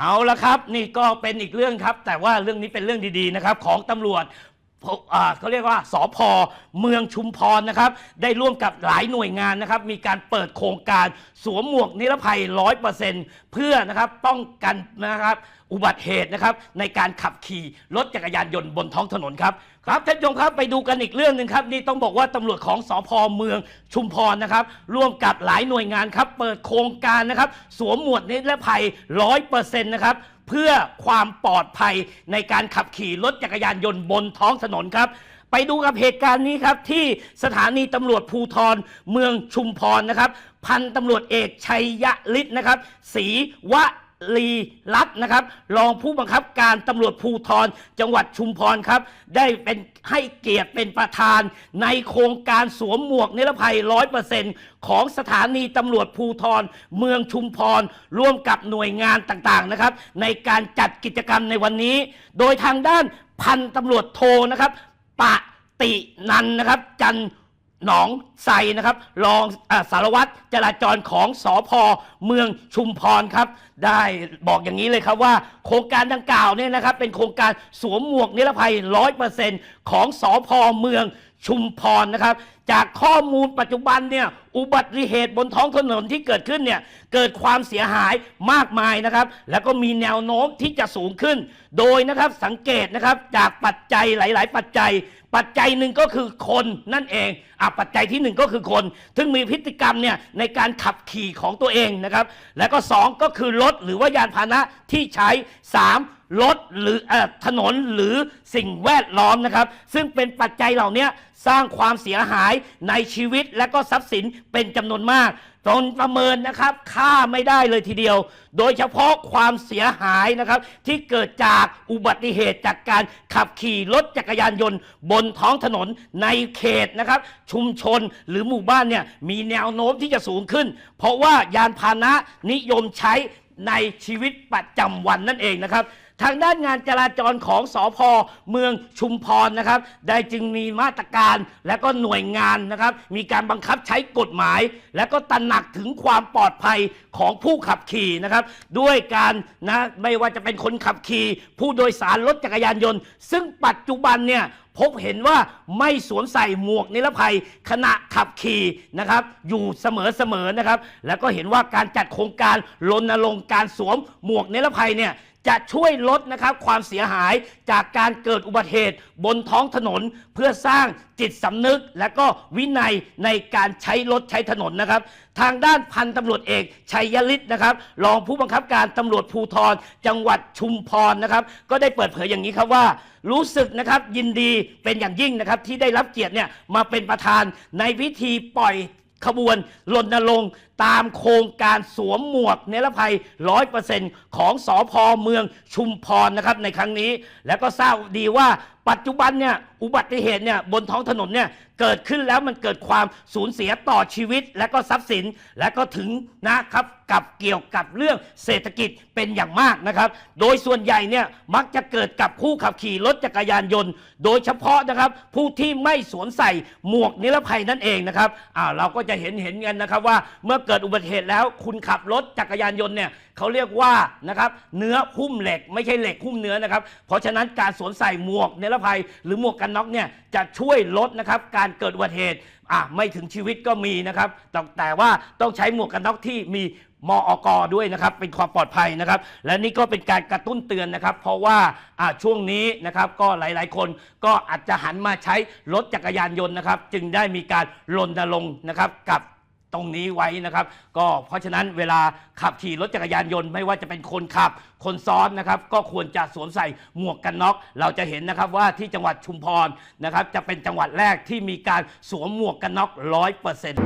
เอาละครับ นี่ก็เป็นอีกเรื่องครับ แต่ว่าเรื่องนี้เป็นเรื่องดีๆนะครับ ของตำรวจ อ่าเขาเรียกว่าสอพเมืองชุมพรนะครับ ได้ร่วมกับหลายหน่วยงานนะครับ มีการเปิดโครงการสวมหมวกนิรภัย 100%เพื่อนะครับป้องกันนะครับอุบัติเหตุนะครับในการขับขี่รถจักรยานยนต์บนท้องถนนครับครับท่านผู้ชมครับไปดูกันอีกเรื่องหนึ่งครับนี่ต้องบอกว่าตำรวจของสอพเมืองชุมพรนะครับ ร่วมกับหลายหน่วยงานครับ เปิดโครงการนะครับ สวมหมวกนิรภัย 100%นะครับ เพื่อความปลอดภัยในการขับขี่รถจักรยานยนต์บนท้องถนนครับ ไปดูกับเหตุการณ์นี้ครับที่สถานีตำรวจภูทรเมืองชุมพรนะครับ พันตำรวจเอกชัยยะฤทธิ์นะครับศรีวะ ลีรัตน์นะครับ รองผู้บังคับการตำรวจภูทรจังหวัดชุมพรครับ ได้เป็นให้เกียรติเป็นประธานในโครงการสวมหมวกนิรภัย 100%ของสถานีตำรวจภูทรเมืองชุมพร ร่วมกับหน่วยงานต่างๆนะครับ ในการจัดกิจกรรมในวันนี้ โดยทางด้านพันตำรวจโทนะครับ ปะตินันนะครับ จัน หนองไซนะครับรองอสารวัตรจราจรของสอพเมืองชุมพรครับได้บอกอย่างนี้เลยครับว่า โครงการดังกล่าวเนี่ยนะครับเป็นโครงการสวมหมวกนิรภัย 100%ของสอพเมือง ชุมพรนะครับ จากข้อมูลปัจจุบันเนี่ยอุบัติเหตุบนท้องถนนที่เกิดขึ้นเนี่ยเกิดความเสียหายมากมายนะครับ แล้วก็มีแนวโน้มที่จะสูงขึ้น โดยนะครับสังเกตนะครับจากปัจจัยหลาย ๆ ปัจจัย ปัจจัยหนึ่งก็คือคนนั่นเองอะปัจจัยที่หนึ่งก็คือคน ซึ่งมีพฤติกรรมเนี่ยในการขับขี่ของตัวเองนะครับ แล้วก็สองก็คือรถหรือว่ายานพาหนะที่ใช้สาม รถหรืออถนนหรือสิ่งแวดล้อมนะครับ ซึ่งเป็นปัจจัยเหล่านี้สร้างความเสียหายในชีวิตและก็ทรัพย์สินเป็นจำนวนมากจนประเมินนะครับค่าไม่ได้เลยทีเดียว โดยเฉพาะความเสียหายนะครับ ที่เกิดจากอุบัติเหตุจากการขับขี่รถจักรยานยนต์ บนท้องถนนในเขตนะครับ ชุมชนหรือหมู่บ้านเนี่ยมีแนวโน้มที่จะสูงขึ้น เพราะว่ายานพาหนะนิยมใช้ในชีวิตประจำวันนั่นเองนะครับ ทางด้านงานจราจรของสอพเมืองชุมพรนะครับ ได้จึงมีมาตรการและก็หน่วยงานนะครับ มีการบังคับใช้กฎหมาย และก็ตระหนักถึงความปลอดภัยของผู้ขับขี่นะครับ ด้วยการนะไม่ว่าจะเป็นคนขับขี่ ผู้โดยสารรถจักรยานยนต์ ซึ่งปัจจุบันเนี่ยพบเห็นว่าไม่สวมใส่หมวกนิรภัยขณะขับขี่นะครับ อยู่เสมอๆนะครับ แล้วก็เห็นว่าการจัดโครงการรณรงค์การสวมหมวกนิรภัยเนี่ย จะช่วยลดนะครับความเสียหายจากการเกิดอุบัติเหตุบนท้องถนน เพื่อสร้างจิตสำนึก และก็วินัยในการใช้รถใช้ถนนนะครับ ทางด้านพันตำรวจเอกชัยยฤทธิ์นะครับรองผู้บังคับการตำรวจภูธรจังหวัดชุมพรนะครับ ก็ได้เปิดเผยอย่างนี้ครับว่า รู้สึกนะครับยินดีเป็นอย่างยิ่งนะครับ ที่ได้รับเกียรติเนี่ยมาเป็นประธานในพิธีปล่อยขบวนรณรงค์ตามโครงการสวมหมวกนิรภัย 100%ของสอพเมืองชุมพรนะครับในครั้งนี้ แล้วก็ทราบดีว่าปัจจุบันเนี่ยอุบัติเหตุเนี่ยบนท้องถนนเนี่ยเกิดขึ้นแล้วมันเกิดความสูญเสียต่อชีวิต และก็ทรัพย์สินและก็ถึงนะครับกับเกี่ยวกับเรื่องเศรษฐกิจเป็นอย่างมากนะครับ โดยส่วนใหญ่เนี่ยมักจะเกิดกับผู้ขับขี่รถจักรยานยนต์ โดยเฉพาะนะครับผู้ที่ไม่สวมใส่หมวกนิรภัยนั่นเองนะครับอ่าเราก็จะเห็นเห็นกันนะครับว่าเมื่อเกิดอุบัติเหตุแล้ว คุณขับรถจักรยานยนต์เนี่ยเขาเรียกว่านะครับเนื้อหุ้มเหล็ก ไม่ใช่เหล็กหุ้มเนื้อนะครับ เพราะฉะนั้นการสวมใส่หมวกนิรภัย หรือหมวกกันน็อกเนี่ยจะช่วยลดนะครับการเกิดอุบัติเหตุอะไม่ถึงชีวิตก็มีนะครับแต่แต่ว่าต้องใช้หมวกกันน็อกที่มีมออกด้วยนะครับ เป็นความปลอดภัยนะครับ และนี่ก็เป็นการกระตุ้นเตือนนะครับ เพราะว่าอ่าช่วงนี้นะครับก็หลายๆ คนก็อาจจะหันมาใช้รถจักรยานยนต์นะครับ จึงได้มีการรณรงค์นะครับกับ ตรงนี้ไว้นะครับ ก็เพราะฉะนั้นเวลาขับขี่รถจักรยานยนต์ไม่ว่าจะเป็นคนขับ คนซ้อนนะครับ ก็ควรจะสวมใส่หมวกกันน็อก เราจะเห็นนะครับว่าที่จังหวัดชุมพรนะครับ จะเป็นจังหวัดแรกที่มีการสวมหมวกกันน็อกร้อยเปอร์เซ็นต์